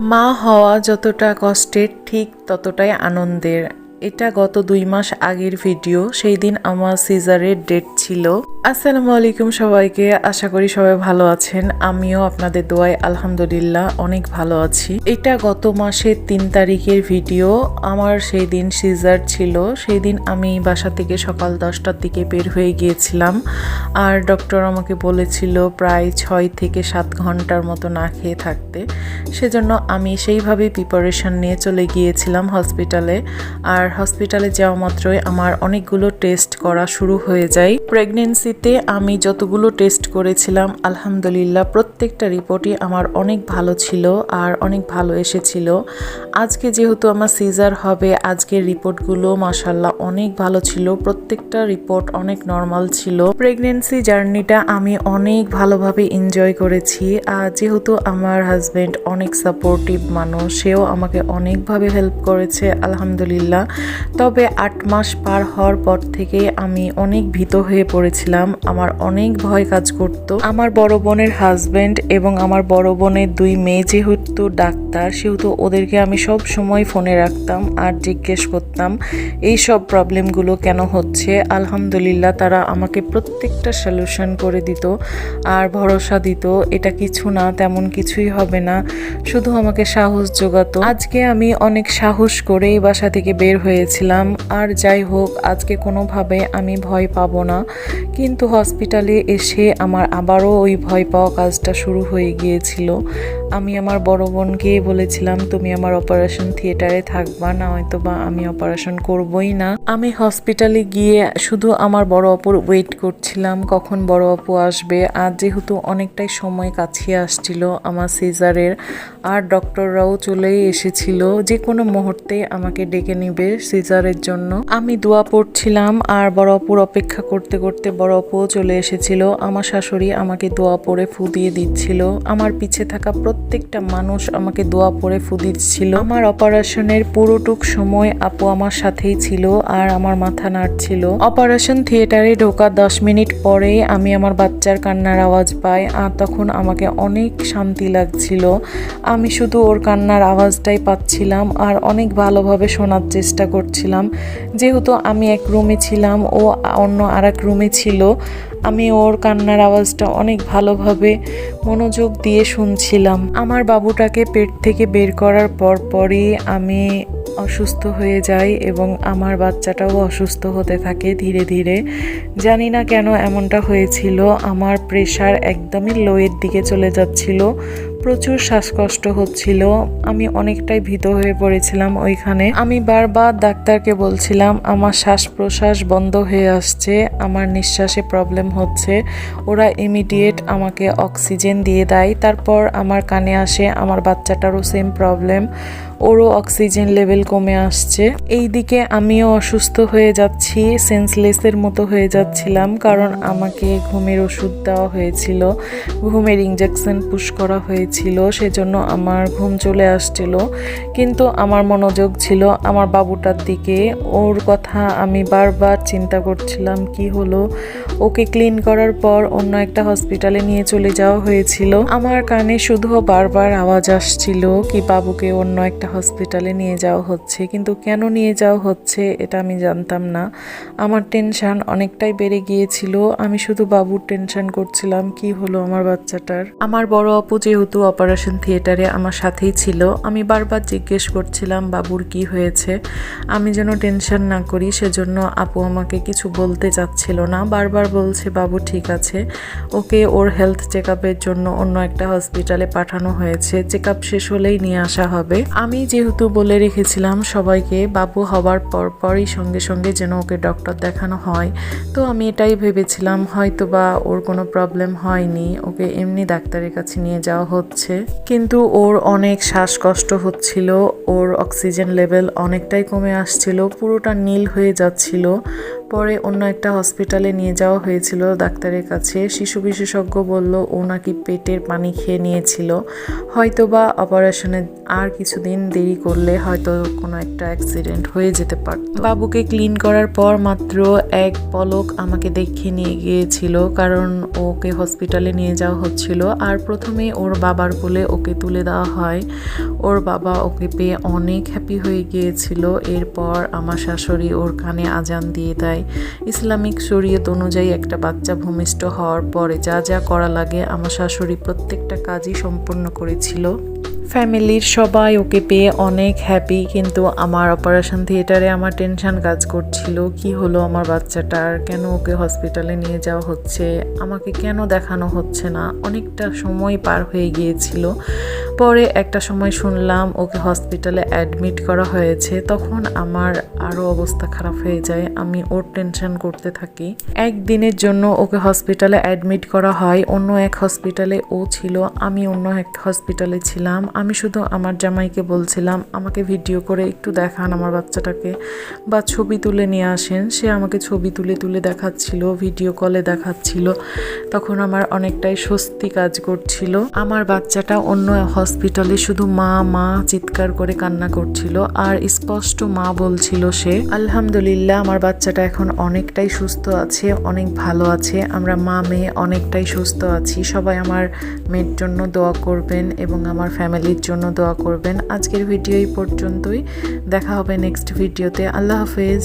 মা হওয়া যতটা কষ্টের, ঠিক ততটাই আনন্দের। এটা গত দুই মাস আগের ভিডিও। সেই দিন আমার সিজারের ডেট ছিল। আসসালামু আলাইকুম সবাইকে। আশা করি সবাই ভালো আছেন। আমিও আপনাদের দোয়ায় আলহামদুলিল্লাহ অনেক ভালো আছি। এটা গত মাসের তিন তারিখের ভিডিও। আমার সেই দিন সিজার ছিল। সেই দিন আমি বাসা থেকে সকাল দশটার দিকে বের হয়ে গিয়েছিলাম। আর ডক্টর আমাকে বলেছিল প্রায় ছয় থেকে সাত ঘণ্টার মতো না খেয়ে থাকতে। সেজন্য আমি সেইভাবে প্রিপারেশন নিয়ে চলে গিয়েছিলাম হসপিটালে আর হসপিটালে যাওয়া মাত্রই আমার অনেকগুলো টেস্ট করা শুরু হয়ে যায়। প্রেগনেন্সিতে আমি যতগুলো টেস্ট করেছিলাম, আলহামদুলিল্লাহ প্রত্যেকটা রিপোর্টই আমার অনেক ভালো ছিল আর অনেক ভালো এসেছিল। আজকে যেহেতু আমার সিজার হবে, আজকের রিপোর্টগুলো মাসাল্লাহ অনেক ভালো ছিল, প্রত্যেকটা রিপোর্ট অনেক নর্মাল ছিল। প্রেগনেন্সি জার্নিটা আমি অনেক ভালোভাবে এনজয় করেছি, আর যেহেতু আমার হাজব্যান্ড অনেক সাপোর্টিভ মানুষ, সেও আমাকে অনেকভাবে হেল্প করেছে, আলহামদুলিল্লাহ। তবে আট মাস পার হওয়ার পর থেকে আমি অনেক ভীত হয়ে পড়েছিলাম, আমার অনেক ভয় কাজ করতো। আমার বড় বোনের হাজবেন্ড এবং আমার বড় বোনের দুই মেয়ে যেহেতু ডাক্তার, সেহেতু ওদেরকে আমি সব সময় ফোনে রাখতাম আর জিজ্ঞেস করতাম, এই সব প্রবলেমগুলো কেন হচ্ছে? আলহামদুলিল্লাহ, তারা আমাকে প্রত্যেকটা সলিউশন করে দিত আর ভরসা দিত, এটা কিছু না, তেমন কিছুই হবে না, শুধু আমাকে সাহস যোগাতো আজকে আমি অনেক সাহস করেই বাসা থেকে বের হয়েছিলাম, আর যাই হোক, আজকে কোনোভাবে আমি ভয় পাবো না। কিন্তু হসপিটালে এসে আমার আবারও ওই ভয় পাওয়া কাজটা শুরু হয়ে গিয়েছিল। আমি আমার বড় বোনকে বলেছিলাম, তুমি আমার অপারেশন থিয়েটারে থাকবা না হয়তো বা আমি অপারেশন করবই না। আমি হসপিটালে গিয়ে শুধু আমার বড় অপুর ওয়েট করছিলাম, কখন বড় অপু আসবে। আর যেহেতু অনেকটাই সময় কাছিয়ে আসছিল আমার সিজারের, আর ডক্টররাও চলেই এসেছিল যে কোনো মুহূর্তে আমাকে ডেকে নিবে সিজারের জন্য। আমি দোয়া পড়ছিলাম, আর বড় অপুর অপেক্ষা করতে করতে বড় অপুও চলে এসেছিল। আমার শাশুড়ি আমাকে দোয়া পরে ফু দিয়ে দিচ্ছিল। আমার পিছে থাকা প্রত্যেকটা মানুষ আমাকে দোয়া পরে ফু দিচ্ছিল। আমার অপারেশনের পুরোটুক সময় আপু আমার সাথেই ছিল আর আমার মাথা নাড়ছিল। অপারেশন থিয়েটারে ঢোকা দশ মিনিট পরে আমি আমার বাচ্চার কান্নার আওয়াজ পাই আর তখন আমাকে অনেক শান্তি লাগছিল। আমি শুধু ওর কান্নার আওয়াজটাই পাচ্ছিলাম আর অনেক ভালোভাবে শোনার চেষ্টা করছিলাম। যেহেতু আমি এক রুমে ছিলাম ও অন্য আর এক রুমে ছিল। আমি ওর কান্নার আওয়াজটা অনেক ভালোভাবে মনোযোগ দিয়ে শুনছিলাম। আমার বাবুটাকে পেট থেকে বের করার পর পরই আমি অসুস্থ হয়ে যাই এবং আমার বাচ্চাটাও অসুস্থ হতে থাকে ধীরে ধীরে। জানি না কেন এমনটা হয়েছিল, আমার প্রেশার একদমই লোয়ের দিকে চলে যাচ্ছিল, প্রচুর শ্বাসকষ্ট হচ্ছিল, আমি অনেকটাই ভীত হয়ে পড়েছিলাম ওইখানে। আমি বারবার ডাক্তারকে বলছিলাম, আমার শ্বাস প্রশ্বাস বন্ধ হয়ে আসছে, আমার নিঃশ্বাসে প্রবলেম হচ্ছে, ওরা ইমিডিয়েট আমাকে অক্সিজেন দিয়ে দেয়, তারপর আমার কানে আসে, আমার বাচ্চাটারও সেম প্রবলেম ওরও অক্সিজেন লেভেল কমে আসছে। এই দিকে আমিও অসুস্থ হয়ে যাচ্ছি সেন্সলেসের মতো হয়ে যাচ্ছিলাম কারণ আমাকে ঘুমের ওষুধ দেওয়া হয়েছিল, ঘুমের ইঞ্জেকশন পুশ করা হয়েছিল, সেজন্য আমার ঘুম চলে আসছিল। কিন্তু আমার মনোযোগ ছিল আমার বাবুটার দিকে। ওর কথা আমি বারবার চিন্তা করছিলাম, কি হলো? ওকে ক্লিন করার পর অন্য একটা হসপিটালে নিয়ে চলে যাওয়া হয়েছিল। আমার কানে শুধু বারবার আওয়াজ আসছিল কি বাবুকে অন্য একটা হসপিটালে নিয়ে যাওয়া হচ্ছে। কিন্তু কেন নিয়ে যাওয়া হচ্ছে এটা আমি জানতাম না। আমার টেনশন অনেকটাই বেড়ে গিয়েছিল। আমি শুধু বাবুর টেনশন করছিলাম, কি হলো আমার বাচ্চাটার? আমার বড় অপু যেহেতু অপারেশন থিয়েটারে আমার সাথেই ছিল, আমি বারবার জিজ্ঞেস করছিলাম, বাবুর কি হয়েছে? আমি যেন টেনশন না করি, সেজন্য আপু আমাকে কিছু বলতে চাচ্ছিল না। বারবার বলছে, বাবু, ঠিক আছে। ওকে ওর হেলথ চেক জন্য অন্য একটা হসপিটালে পাঠানো হয়েছে। চেক শেষ হলেই নিয়ে আসা হবে। আমি যেহেতু বলে রেখেছিলাম সবাইকে, বাবু হওয়ার পর পরই সঙ্গে সঙ্গে যেন ওকে ডক্টর দেখানো হয়। তো আমি এটাই ভেবেছিলাম হয়তো বা ওর কোনো প্রবলেম হয়নি, ওকে এমনি ডাক্তারের কাছে নিয়ে যাওয়া হচ্ছে। কিন্তু ওর অনেক শ্বাসকষ্ট হচ্ছিল, ওর অক্সিজেন লেভেল অনেকটাই কমে আসছিল, পুরোটা নীল হয়ে যাচ্ছিল। পরে অন্য একটা হসপিটালে নিয়ে যাওয়া হয়েছিল ডাক্তারের কাছে। শিশু বিশেষজ্ঞ বলল, ও নাকি পেটের পানি খেয়ে নিয়েছিল। হয়তো বা অপারেশনে আর কিছুদিন দেরি করলে হয়তো কোনো একটা অ্যাক্সিডেন্ট হয়ে যেতে পারত। বাবুকে ক্লিন করার পর মাত্র এক পলক আমাকে দেখে নিয়ে গিয়েছিল, কারণ ওকে হসপিটালে নিয়ে যাওয়া হচ্ছিল। আর প্রথমে ওর বাবার কোলে ওকে তুলে দেওয়া হয়। ওর বাবা ওকে পেয়ে অনেক হ্যাপি হয়ে গিয়েছিল। এরপর আমার শাশুড়ি ওর কানে আজান দিয়ে দেয়। ইসলামিক শরীয়ত অনুযায়ী একটা বাচ্চা ভূমিষ্ঠ হওয়ার পরে যা যা করা লাগে আমার শাশুড়ি প্রত্যেকটা কাজই সম্পূর্ণ করেছিল। ফ্যামিলির সবাই ওকে পেয়ে অনেক হ্যাপি কিন্তু আমার অপারেশন থিয়েটারে আমার টেনশন কাজ করছিল। কি হলো আমার বাচ্চাটার? কেন ওকে হসপিটালে নিয়ে যাওয়া হচ্ছে? আমাকে কেন দেখানো হচ্ছে না? অনেকটা সময় পার হয়ে গিয়েছিল। পরে একটা সময় শুনলাম ওকে হসপিটালে অ্যাডমিট করা হয়েছে, তখন আমার আরও অবস্থা খারাপ হয়ে যায়, আমি ওর টেনশন করতে থাকি। একদিনের জন্য ওকে হসপিটালে অ্যাডমিট করা হয়, অন্য এক হসপিটালে ও ছিল, আমি অন্য এক হসপিটালে ছিলাম। আমি শুধু আমার জামাইকে বলছিলাম, আমাকে ভিডিও করে একটু দেখান আমার বাচ্চাটাকে বা ছবি তুলে নিয়ে আসেন। সে আমাকে ছবি তুলে তুলে দেখাচ্ছিল, ভিডিও কলে দেখাচ্ছিল। তখন আমার অনেকটাই স্বস্তি কাজ করছিল। আমার বাচ্চাটা অন্য হসপিটালে শুধু মা মা চিৎকার করে কান্না করছিল আর স্পষ্ট মা বলছিল সে, আলহামদুলিল্লাহ, আমার বাচ্চাটা এখন অনেকটাই সুস্থ আছে, অনেক ভালো আছে, আমরা মা মেয়ে অনেকটাই সুস্থ আছি, সবাই আমার মেয়ের জন্য দোয়া করবেন এবং আমার ফ্যামিলির জন্য দোয়া করবেন। আজকের ভিডিও এই পর্যন্তই, দেখা হবে নেক্সট ভিডিওতে, আল্লাহ হাফেজ।